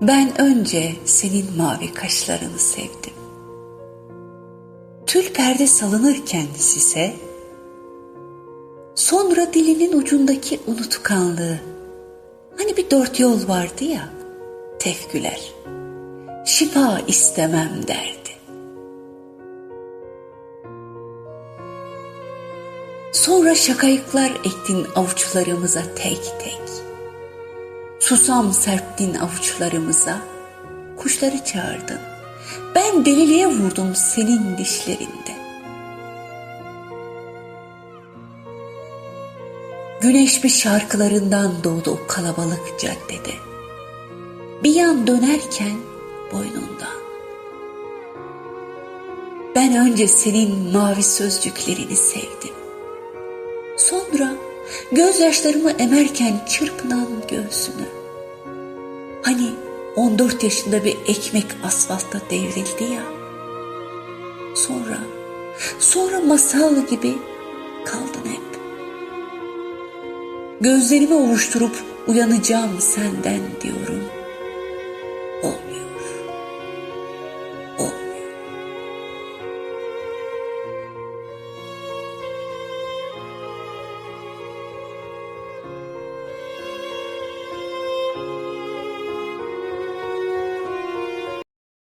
Ben önce senin mavi kaşlarını sevdim. Tül perde salınırken size, sonra dilinin ucundaki unutkanlığı, hani bir dört yol vardı ya, tefküler, şifa istemem derdi. Sonra şakayıklar ektin avuçlarımıza tek tek. Susam serptin avuçlarımıza, kuşları çağırdın. Ben deliliğe vurdum senin dişlerinde. Güneş bir şarkılarından doğdu o kalabalık caddede. Bir yan dönerken boynundan. Ben önce senin mavi sözcüklerini sevdim. Sonra gözyaşlarımı emerken çırpınan göğsünü. Hani 14 yaşında bir ekmek asfaltta devrildi ya. Sonra, sonra masal gibi kaldın hep. Gözlerimi ovuşturup uyanacağım senden diyorum.